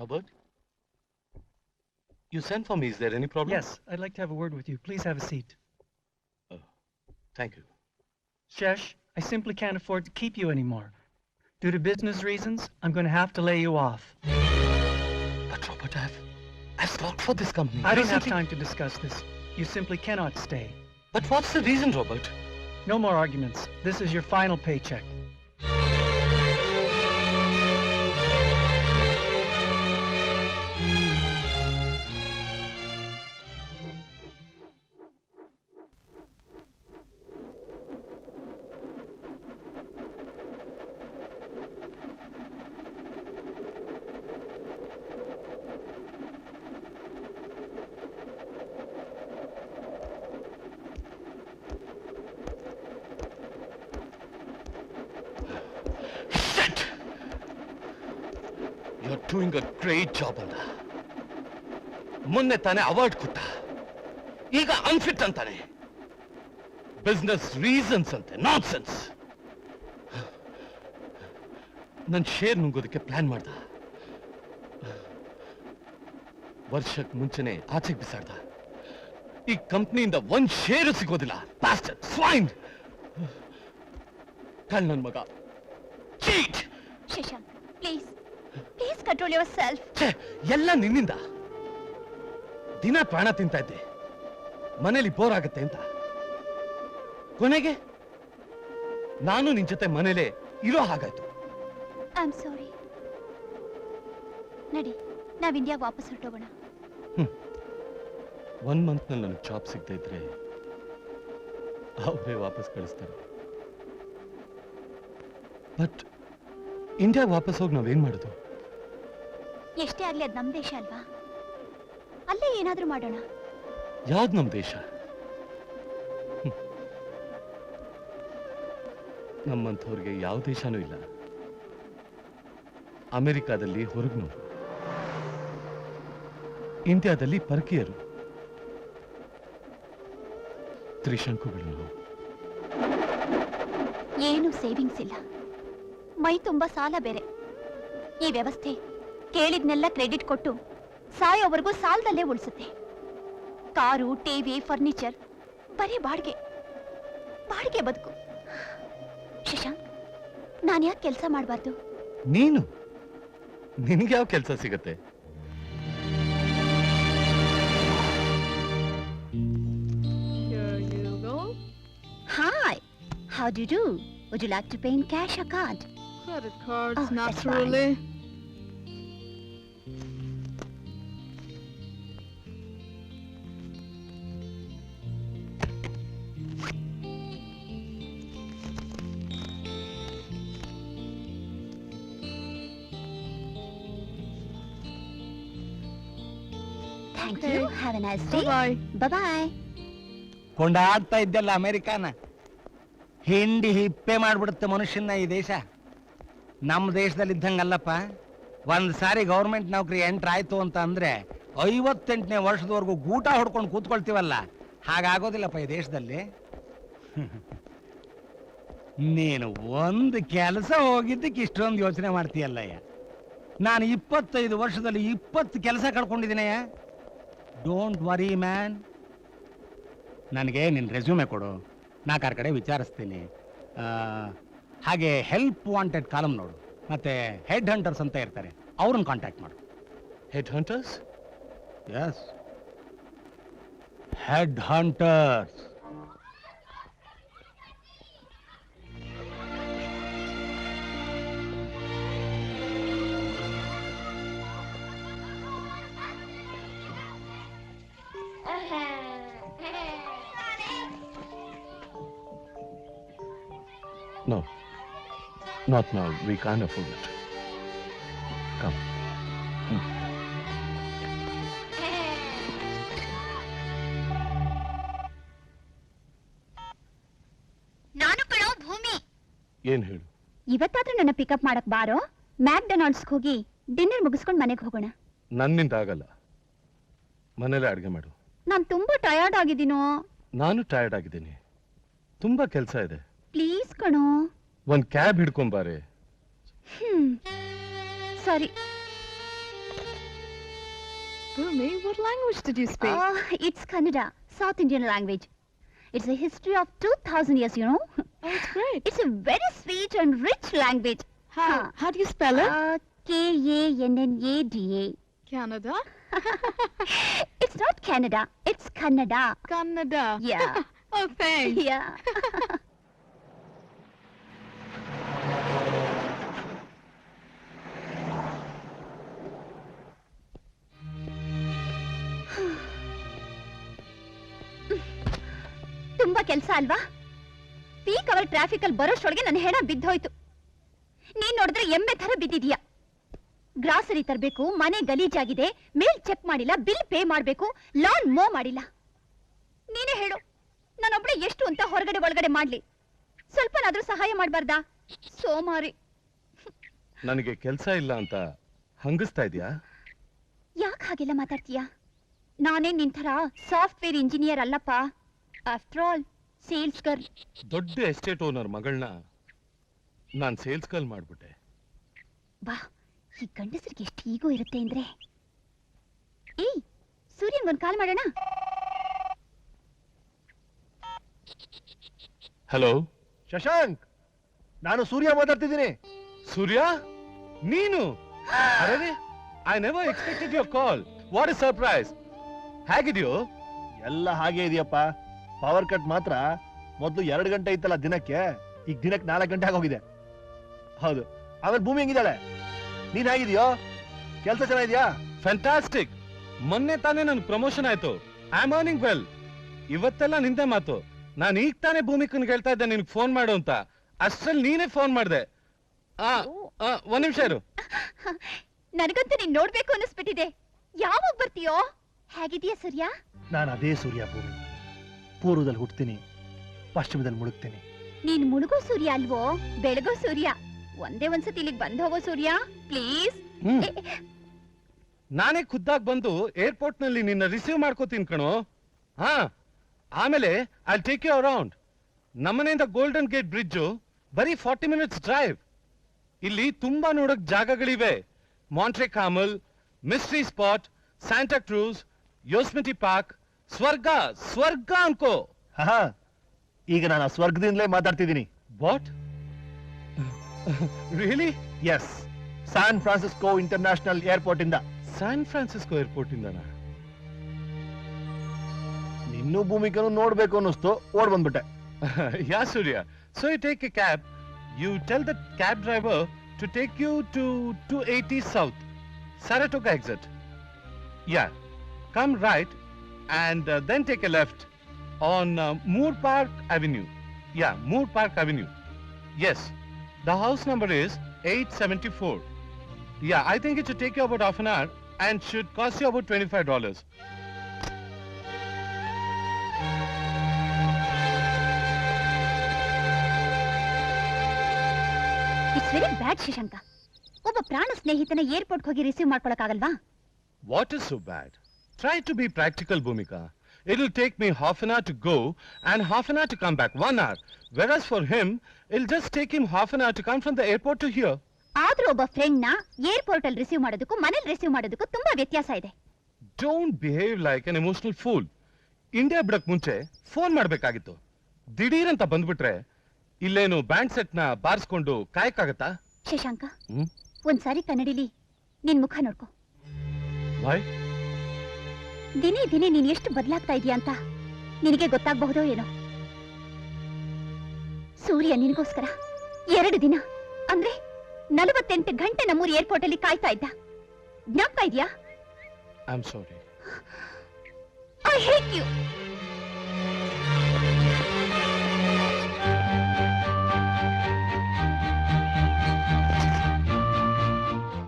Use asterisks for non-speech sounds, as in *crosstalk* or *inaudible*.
Robert? You sent for me. Is there any problem? Yes, I'd like to have a word with you. Please have a seat. Oh, thank you. Shesh, I simply can't afford to keep you anymore. Due to business reasons, I'm going to have to lay you off. But Robert, I've, I've worked for this company. I don't have time to discuss this. You simply cannot stay. But what's the reason, Robert? No more arguments. This is your final paycheck. You're a great job ಅಂದ ಮೊನ್ನೆ ತಾನೇ award ಕೊಟ್ಟ. ಈಗ unfit ಅಂತಾನೆ. Business reasons ಅಂತೆ nonsense ನನ್ನ share ನುಂಗೋದಕ್ಕೆ plan ಮಾಡ್ದ. ವರ್ಷಕ್ಕೆ ಮುಂಚೆನೆ ಆಚೆಗೆ ಬಿಸಾಡ್ದ. ಈ ಕಂಪ್ನಿಯಿಂದ ಒಂದ್ ಶೇರು ಸಿಗೋದಿಲ್ಲ. ಪಾಸ್ಟರ್ ಸ್ವೈನ್ ಕಳ್ ನನ್ ಮಗ. ಚೀಟ್ ಕಂಟ್ರೋಲ್ ಯುವರ್ ಸೆಲ್ಫ್ ಛೇ ಎಲ್ಲ ನಿನ್ನಿಂದ. ದಿನ ಪ್ರಾಣ ತಿಂತಾ ಇದ್ದೆ. ಮನೇಲಿ ಬೋರ್ ಆಗುತ್ತೆ ಅಂತ. ಕೊನೆಗೆ ನಾನು ನಿನ್ ಜೊತೆ ಮನೇಲೆ ಇರೋ ಹಾಗಾಯ್ತು. ಐ ಆಮ್ ಸಾರಿ ನಡಿ ನಾವ್ ಇಂಡಿಯಾಗ ವಾಪಸ್ ಹೊರಟೋಗೋಣ. ಒನ್ ಮಂತ್ನಲ್ಲಿ ನನಗೆ ಜಾಬ್ ಸಿಗದೆ ಇದ್ರೆ ಅವರೇ ವಾಪಸ್ ಕಳಿಸ್ತಾರೆ. ಬಟ್ ಇಂಡಿಯಾ ವಾಪಸ್ ಹೋಗಿ ನಾವೇನ್ ಮಾಡೋದು? ಎಷ್ಟೇ ಆಗ್ಲಿ ಅದ್ ನಮ್ ದೇಶ ಅಲ್ವಾ? ಅಲ್ಲೇ ಏನಾದ್ರೂ ಮಾಡೋಣ. ಯಾವ್ದು ನಮ್ಮ ದೇಶ? ಹ್ಮ್. ನಮ್ಮಂಥವ್ರಿಗೆ ಯಾವ ದೇಶನೂ ಇಲ್ಲ. ಅಮೆರಿಕಾದಲ್ಲಿ ಹೊರಗ್ನವರು ಇಂಡಿಯಾದಲ್ಲಿ ಪರಕೀಯರು. ತ್ರಿಶಂಕುಗಳು ಏನು ಸೇವಿಂಗ್ಸ್ ಇಲ್ಲ. ಮೈ ತುಂಬಾ ಸಾಲ ಬೇರೆ. ಈ ವ್ಯವಸ್ಥೆ ಕೇಳಿದ್ನೆಲ್ಲ ಕ್ರೆಡಿಟ್ ಕೊಟ್ಟು ಸಾಯೋವರೆಗೂ ಸಾಲದಲ್ಲೇ ಉಳಿಸುತ್ತೆ. ಕಾರು ಟಿವಿ ಫರ್ನಿಚರ್ ಬರೀ ಬಾಡಿಗೆ. ಬಾಡಿಗೆ ಬದುಕು. ಶಶಾಂಕ್ ನಾನು ಯಾಕೆ ಕೆಲಸ ಮಾಡಬಾರ್ದು? ನೀನು? ನಿನಗೆ ಯಾವ ಕೆಲಸ ಸಿಗತ್ತೆ. Hi how do do would you like to pay in cash a card Credit cards, Oh, that's naturally. Thank. You have a nice day. Bye ಕೊಂಡಾಡ್ತಾ ಇದ್ದಲ್ಲ ಅಮೆರಿಕಾನ? ಹಿಂಡಿ ಹಿಪ್ಪೆ ಮಾಡ್ಬಿಡುತ್ತೆ ಮನುಷ್ಯನ ಈ ದೇಶ. ನಮ್ಮ ದೇಶದಲ್ಲಿ ಇದ್ದಂಗಲ್ಲಪ್ಪ ಒಂದ್ ಸಾರಿ ಗೌರ್ಮೆಂಟ್ ನೌಕರಿ ಎಂಟ್ರ್ ಆಯ್ತು ಅಂತ ಅಂದ್ರೆ ಐವತ್ತೆಂಟನೇ ವರ್ಷದವರೆಗೂ ಗೂಟ ಹೊಡ್ಕೊಂಡು ಕೂತ್ಕೊಳ್ತೀವಲ್ಲ? ಹಾಗಾಗೋದಿಲ್ಲಪ್ಪ ಈ ದೇಶದಲ್ಲಿ. *laughs* ನೀನು ಒಂದು ಕೆಲಸ ಹೋಗಿದ್ದಕ್ಕೆ ಇಷ್ಟೊಂದು ಯೋಚನೆ ಮಾಡ್ತೀಯಲ್ಲಯ್ಯ. ನಾನು ಇಪ್ಪತ್ತೈದು ವರ್ಷದಲ್ಲಿ ಇಪ್ಪತ್ತು ಕೆಲಸ ಕಳ್ಕೊಂಡಿದ್ದೀನಯ್ಯ. ಡೋಂಟ್ ವರಿ ಮ್ಯಾನ್ ನನಗೆ ನಿನ್ನ ರೆಸ್ಯೂಮೆ ಕೊಡು. ನಾಲ್ಕಾರು ಕಡೆ ವಿಚಾರಿಸ್ತೀನಿ. ಹಾಗೆ ಹೆಲ್ಪ್ ವಾಂಟೆಡ್ ಕಾಲಮ್ ನೋಡು. ಮತ್ತೆ ಹೆಡ್ ಹಂಟರ್ಸ್ ಅಂತ ಇರ್ತಾರೆ. ಅವ್ರನ್ನ ಕಾಂಟ್ಯಾಕ್ಟ್ ಮಾಡು. Head hunters yes head hunters Not now. We can't afford it. Come. ನಾನು ಕಣೋ ಭೂಮಿ. ಏನ್ ಹೇಳು? ಇವತ್ತಾದ್ರೂ ನನ್ನ ಪಿಕಪ್ ಮಾಡಕ್ ಬಾರೋ? ಮ್ಯಾಕ್ಡೊನಾಲ್ಡ್ಸ್ ಹೋಗಿ ಡಿನ್ನರ್ ಮುಗಿಸ್ಕೊಂಡು ಮನೆಗೆ ಹೋಗೋಣ. ನನ್ನಿಂದ ಆಗಲ್ಲ. ಮನೇಲೆ ಅಡುಗೆ ಮಾಡು. ನಾನು ತುಂಬಾ ಟಯರ್ಡ್ ಆಗಿದ್ದೀನೋ. ನಾನು ಟಯರ್ಡ್ ಆಗಿದ್ದೀನಿ. ತುಂಬಾ ಕೆಲಸ ಇದೆ. ಪ್ಲೀಸ್ ಕಣೋ. ಒಂದ್ ಕ್ಯಾಬ್ ಹಿಡ್ಕೊಂಬಾರೆ ಹ್ಮ್ ಸರಿ Bhumi, what language did you speak? Uh, it's Kannada, South Indian language. It's a history of 2000 years, you know. oh, it's great. It's a very sweet and rich language. How? huh. How do you spell it? Uh, K-A-N-N-A-D-A. Canada. *laughs* It's not Canada, it's Kannada. Kannada. Yeah. *laughs* oh, thanks. Yeah. *laughs* ಕೆಲಸ ಅಲ್ವಾ? Peak hour traffic ಅಲ್ಲಿ ಬರೋಷ್ಟೊಳಗೆ ನನ್ನ ಹೆಣ ಬಿದ್ದೋಯ್ತು. ನೀನ್ ನೋಡಿದ್ರೆ ಎಮ್ಮೆ ತರ ಬಿದ್ದಿದೀಯ? Grocery ತರಬೇಕು ಮನೆ ಗಲೀಜಾಗಿದೆ ಮೇಲ್ ಚೆಕ್ ಮಾಡಿಲ್ಲ ಬಿಲ್ ಪೇ ಮಾಡಬೇಕು ಲಾನ್ ಮೋ ಮಾಡಿಲ್ಲ. ನೀನೇ ಹೇಳು ನಾನೊಬ್ಳೆ ಎಷ್ಟು ಅಂತ ಹೊರಗಡೆ ಒಳಗಡೆ ಮಾಡ್ಲಿ. ಸ್ವಲ್ಪನಾದ್ರೂ ಸಹಾಯ ಮಾಡಬಾರ್ದಾ? ಸೋಮಾರಿ. ನನಗೆ ಕೆಲಸ ಇಲ್ಲ ಅಂತ ಹಂಗಿಸ್ತಾ ಇದೆಯಾ? ಯಾಕೆ ಹಾಗೆಲ್ಲ ಮಾತಾಡ್ತೀಯಾ? ನಾನೇ ನಿನ್ ಥರ ಸಾಫ್ಟ್ವೇರ್ ಇಂಜಿನಿಯರ್ ಅಲ್ಲಪ್ಪ. ಆಫ್ಟರ್ ಆಲ್ ಸೇಲ್ಸ್ ಗರ್ಲ್ ದೊಡ್ಡ ಎಸ್ಟೇಟ್ ಓನರ್ ಮಗಳನ್ನ ನಾನು ಸೇಲ್ಸ್ ಗರ್ಲ್ ಮಾಡ್ಬಿಟ್ಟೆ. ಬಾ ಈ ಗಂಡಸರಿಗೆ ಎಷ್ಟು ಈಗೋ ಇರುತ್ತೆ ಅಂದ್ರೆ. ಏಯ್ ಸೂರ್ಯನ್ಗೊಂದು ಕಾಲ್ ಮಾಡೋಣ? ಹಲೋ? ಶಶಾಂಕ್ ನಾನು ಸೂರ್ಯ ಮಾತಾಡ್ತಿದ್ದೀನಿ. ಸೂರ್ಯ? ನೀನು? ಅರೆ I never expected your call what is surprise ಹೇಗಿದೆಯೋ? ಎಲ್ಲ ಹಾಗೆ ಇದೆಯಪ್ಪ. ಪವರ್ ಕಟ್ ಮಾತ್ರ ಮೊದಲು ಎರಡು ಗಂಟೆ ಇತ್ತಲ್ಲ ದಿನಕ್ಕೆ ಈಗ ದಿನಕ್ಕೆ ನಾಲ್ಕು ಗಂಟೆ ಆಗೋಗಿದೆ. ಹೌದು. ಆಮೇಲೆ ಭೂಮಿ ಹೆಂಗಿದ್ದಾಳೆ? ನೀನ್ ಹೇಗಿದೆಯೋ? ಕೆಲಸ ಚೆನ್ನಾಗಿದ್ಯಾ? ಫ್ಯಾಂಟಾಸ್ಟಿಕ್ ಮೊನ್ನೆ ತಾನೇ ನನ್ ಪ್ರಮೋಷನ್ ಆಯ್ತು. ಐ ಆಮ್ ಅರ್ನಿಂಗ್ ವೆಲ್ ಇವತ್ತೆಲ್ಲ ನಿಂದೆ ಮಾತು. ನಾನು ಈಗ ತಾನೇ ಭೂಮಿಕನ್ ಹೇಳ್ತಾ ಇದ್ದೆ ನಿನ್ ಫೋನ್ ಮಾಡು ಅಂತ. ಅಷ್ಟ್ರಲ್ಲಿ ನೀನೇ ಫೋನ್ ಮಾಡ್ದೆ. ಆ ಆ, ಒಂದ್ ನಿಮಿಷ ಇರು. ನನಗಂತ ನೀನ್ ನೋಡ್ಬೇಕು ಅನ್ನಿಸ್ಬಿಟ್ಟಿದೆ. ಯಾವಾಗ ಬರ್ತೀಯೋ? ಹೇಗಿದ್ಯಾ ಸೂರ್ಯ? ನಾನು ಅದೇ ಸೂರ್ಯ ಭೂಮಿ. ಪೂರ್ವದಲ್ಲಿ ಹುಟ್ತೀನಿ ಪಶ್ಚಿಮದಲ್ಲಿ ಮುಳುಗ್ತೀನಿ. ನೀನ್ ಮುಳುಗೋ ಸೂರ್ಯ ಅಲ್ವೋ? ಬೆಳಗೋ ಸೂರ್ಯ. ಒಂದೇ ಒಂದ್ಸತಿ ಇಲ್ಲಿಗೆ ಬಂದ ಹೋಗೋ ಸೂರ್ಯ ಪ್ಲೀಸ್. ಹ್ಮ್. ನಾನೇ ಖುದ್ದಾಗ್ ಬಂದು ಏರ್ಪೋರ್ಟ್ನಲ್ಲಿ ನಿನ್ನ ರಿಸೀವ್ ಮಾಡ್ಕೋತೀನಿ ಕಣೋ. ಹಾ ಆಮೇಲೆ ಐ ಟೇಕ್ ಯು ಅರೌಂಡ್ ನಮ್ಮನೆಯಿಂದ ಗೋಲ್ಡನ್ ಗೇಟ್ ಬ್ರಿಡ್ಜ್ ಬರೀ ಫಾರ್ಟಿ ಮಿನಿಟ್ಸ್ ಡ್ರೈವ್ ಇಲ್ಲಿ ತುಂಬಾ ನೋಡಕ್ ಜಾಗಗಳಿವೆ. Monterey Carmel Mystery Spot Santa Cruz Yosemite Park ಸ್ವರ್ಗ ಸ್ವರ್ಗ ಅನ್ಕೋ. ಹಾ ಈಗ ನಾನು ಆ ಸ್ವರ್ಗದಿಂದಲೇ ಮಾತಾಡ್ತಿದ್ದೀನಿ. What really yes San Francisco International Airport ಇಂದ. ಸ್ಯಾನ್ ಫ್ರಾನ್ಸಿಸ್ಕೋ ಏರ್ಪೋರ್ಟ್ ಇಂದನಾ? ನಿನ್ನೂ ಭೂಮಿಕನು ನೋಡ್ಬೇಕು ಅನ್ನಿಸ್ತು ಓಡ್ ಬಂದ್ಬಿಟ್ಟೆ. *laughs* Yeah Surya? So you take a cab you tell the cab driver to take you to to 280 south Saratoga exit yeah come right and uh, then take a left on uh, Moore Park Avenue. Yeah, Moore Park Avenue. Yes, the house number is 874. Yeah, I think it should take you about half an hour and should cost you about $25. It's very bad Shashanka ಒಬ್ಬ ಪ್ರಾಣ ಸ್ನೇಹಿತನ airport ಹೋಗಿ receive ಮಾಡ್ಕೊಳಕ್ಕಾಗಲ್ವಾ What is so bad? Try to be practical, Bhumika. It'll take me half an hour to go and half an hour to come back, one hour. Whereas for him, it'll just take him half an hour to come from the airport to here. ಆದ್ರೂ ಒಬ್ಬ ಫ್ರೆಂಡ್ನ airport ಅಲ್ಲಿ receive ಮಾಡೋದಕ್ಕೂ ಮನೇಲಿ receive ಮಾಡೋದಕ್ಕೂ ತುಂಬಾ ವ್ಯತ್ಯಾಸ ಇದೆ Don't behave like an emotional fool. India ಬಿಡಕ್ ಮುಂಚೆ ಫೋನ್ ಮಾಡ್ಬೇಕಾಗಿತ್ತು ದಿಢೀರ್ ಅಂತ ಬಂದ್ಬಿಟ್ರೆ ಇಲ್ಲೇನು ಬ್ಯಾಂಡ್ ಸೆಟ್ನ ಬಾರಿಸ್ಕೊಂಡು ಕಾಯಕ್ಕಾಗತ್ತಾ ಶಶಾಂಕ ಒಂದ್ಸಾರಿ ಕನ್ನಡಿಲಿ ನಿನ್ ಮುಖ ನೋಡ್ಕೋ ವೈ ದಿನೇ ದಿನೇ ನೀನ್ ಎಷ್ಟು ಬದಲಾಗ್ತಾ ಇದೀಯ ಅಂತ ನಿನಗೆ ಗೊತ್ತಾಗಬಹುದೋ ಏನೋ? ಸೂರ್ಯ ನಿನಗೋಸ್ಕರ ಎರಡು ದಿನ ಅಂದ್ರೆ ನಲವತ್ತೆಂಟು ಗಂಟೆ ನಮ್ಮೂರು ಏರ್ಪೋರ್ಟ್ ಅಲ್ಲಿ ಕಾಯ್ತಾ ಇದ್ದ. ಜ್ಞಾಪಕ ಇದೆಯಾ? I hate you